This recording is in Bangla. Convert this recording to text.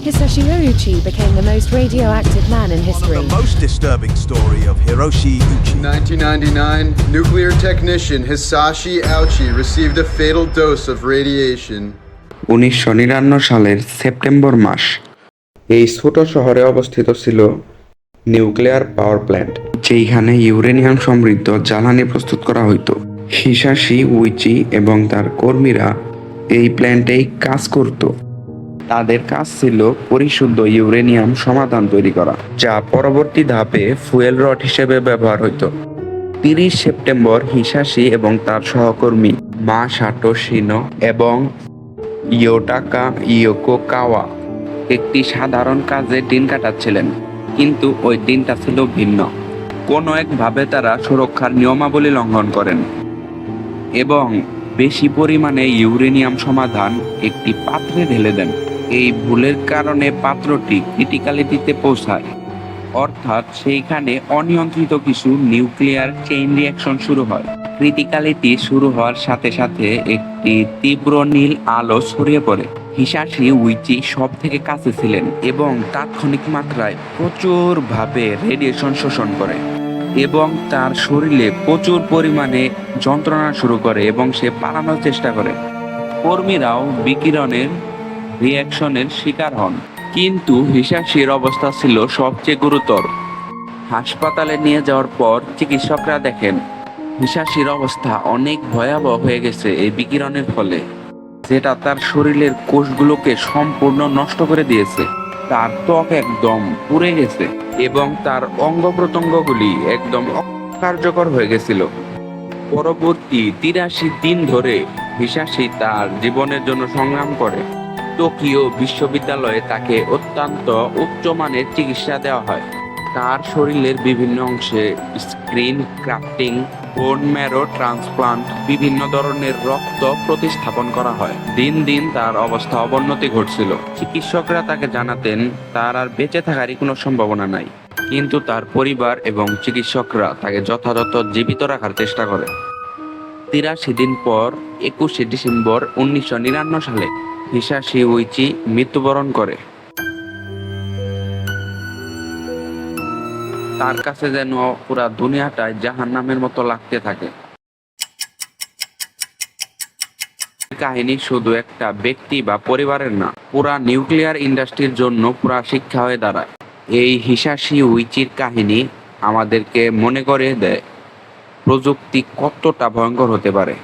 Hisashi Ouchi became the most radioactive man in history. One of the most disturbing story of Hiroshi Uchi. 1999, nuclear technician Hisashi Aochi received a fatal dose of radiation. উনিশশো নিরান্ন সালের সেপ্টেম্বর মাস এই ছোট শহরে অবস্থিত ছিল নিউক্লিয়ার পাওয়ার প্ল্যান্ট যেইখানে ইউরেনিয়াম সমৃদ্ধ জ্বালানি প্রস্তুত করা হইতো হিসাশি উইচি এবং তার কর্মীরা এই প্ল্যান্টেই কাজ করত তাদের কাজ ছিল পরিশুদ্ধ ইউরেনিয়াম সমাধান তৈরি করা, যা পরবর্তী ধাপে ফুয়েল রড হিসেবে ব্যবহার হইতো। তিরিশ সেপ্টেম্বর হিসাশি এবং তার সহকর্মী মা সাটো শিনো এবং ইয়োটাকা ইয়োকো কাওয়া একটি সাধারণ কাজে দিন কাটাচ্ছিলেন, কিন্তু ওই দিনটা ছিল ভিন্ন। কোনো একভাবে তারা সুরক্ষার নিয়মাবলী লঙ্ঘন করেন এবং বেশি পরিমাণে ইউরেনিয়াম সমাধান একটি পাত্রে ঢেলে দেন। এই ভুলের কারণে পাত্রটি ক্রিটিক্যালিটিতে পৌঁছায়। অর্থাৎ সেইখানে অনিয়ন্ত্রিত কিছু নিউক্লিয়ার চেইন রিয়াকশন শুরু হয়। ক্রিটিক্যালিটি শুরু হওয়ার সাথে সাথে একটি তীব্র নীল আলো ছড়িয়ে পড়ে। হিসাশি উইচি সব থেকে কাছে ছিলেন এবং তাৎক্ষণিক মাত্রায় প্রচুরভাবে রেডিয়েশন শোষণ করে এবং তার শরীরে প্রচুর পরিমাণে যন্ত্রণা শুরু করে এবং সে পালানোর চেষ্টা করে। কর্মীরাও বিকিরণের রিয়াকশনের শিকার হন। কিন্তু হিসাশির অবস্থা ছিল সবচেয়ে গুরুতর। হাসপাতালে নিয়ে যাওয়ার পর চিকিৎসকরা দেখেন হিসাশির অবস্থা অনেক ভয়াবহ হয়ে গেছে এই বিকিরণের ফলে, যেটা তার শরীরের কোষগুলোকে সম্পূর্ণ নষ্ট করে দিয়েছে। তার ত্বক একদম পুড়ে গেছে এবং তার অঙ্গ প্রত্যঙ্গগুলি একদম অকার্যকর হয়ে গেছিল। পরবর্তী তিরাশি দিন ধরে হিসাশি তার জীবনের জন্য সংগ্রাম করে। টোকিও বিশ্ববিদ্যালয়ে তাকে অত্যন্ত উচ্চমানের চিকিৎসা দেওয়া হয়। তার শরীরের বিভিন্ন অংশে skin grafting bone marrow transplant, বিভিন্ন ধরনের রক্ত প্রতিস্থাপন করা হয়। দিন দিন তার অবস্থা অবনতি ঘটছিল। চিকিৎসকরা তাকে জানাতেন, তার আর বেঁচে থাকারই কোনো সম্ভাবনা নাই। কিন্তু তার পরিবার এবং চিকিৎসকরা তাকে যথাযথ জীবিত রাখার চেষ্টা করে তিরাশি দিন পর, একুশে ডিসেম্বর উনিশশো সালে হিসাশি উইচি মৃত্যুবরণ করে। তার কাছে যেন পুরা দুনিয়াটাই জাহান নামের মতো লাগতে থাকে। কাহিনী শুধু একটা ব্যক্তি বা পরিবারের না, পুরা নিউক্লিয়ার ইন্ডাস্ট্রির জন্য পুরা শিক্ষা হয়ে দাঁড়ায়। এই হিসাশি উইচির কাহিনী আমাদেরকে মনে করে দেয়, প্রযুক্তি কতটা ভয়ঙ্কর হতে পারে।